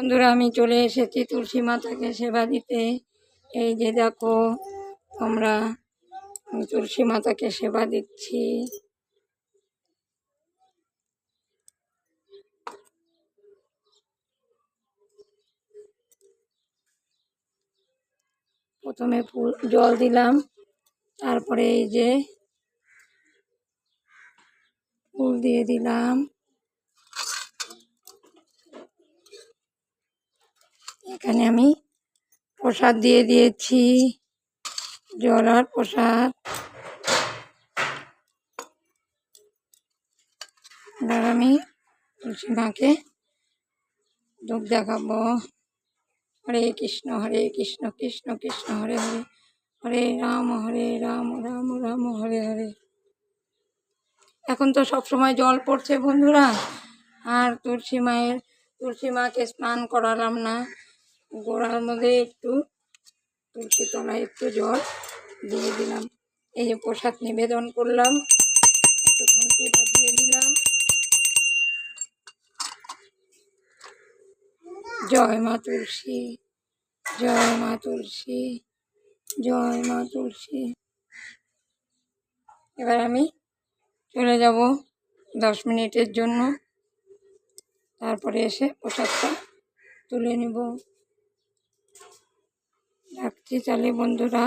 বন্ধুরা, আমি চলে এসেছি তুলসী মাতাকে সেবা দিতে। এই যে দেখো, আমরা তুলসী মাতাকে সেবা দিচ্ছি। প্রথমে ফুল, জল দিলাম। তারপরে এই যে ফুল দিয়ে দিলাম। এখানে আমি প্রসাদ দিয়ে দিয়েছি, জল আর প্রসাদ। এবার আমি তুলসী মাকে ধূপ দেখাবো। হরে কৃষ্ণ হরে কৃষ্ণ কৃষ্ণ কৃষ্ণ, হরে হরে হরে রাম হরে রাম রাম রাম, হরে হরে। এখন তো সব সময় জল পড়ছে বন্ধুরা, আর তুলসী মায়ের, তুলসী মাকে স্নান করালাম না। গোড়ার মধ্যে একটু তুলসী তলায় একটু জল দিয়ে দিলাম। এই যে প্রসাদ নিবেদন করলাম, একটু ঘন্টি বাজিয়ে দিলাম জয় মা তুলসী, জয় মা তুলসী, জয় মা তুলসী। এবার আমি চলে যাব দশ মিনিটের জন্য। তারপরে এসে প্রসাদটা তুলে নেব। রাখছি। তাহলে বন্ধুরা।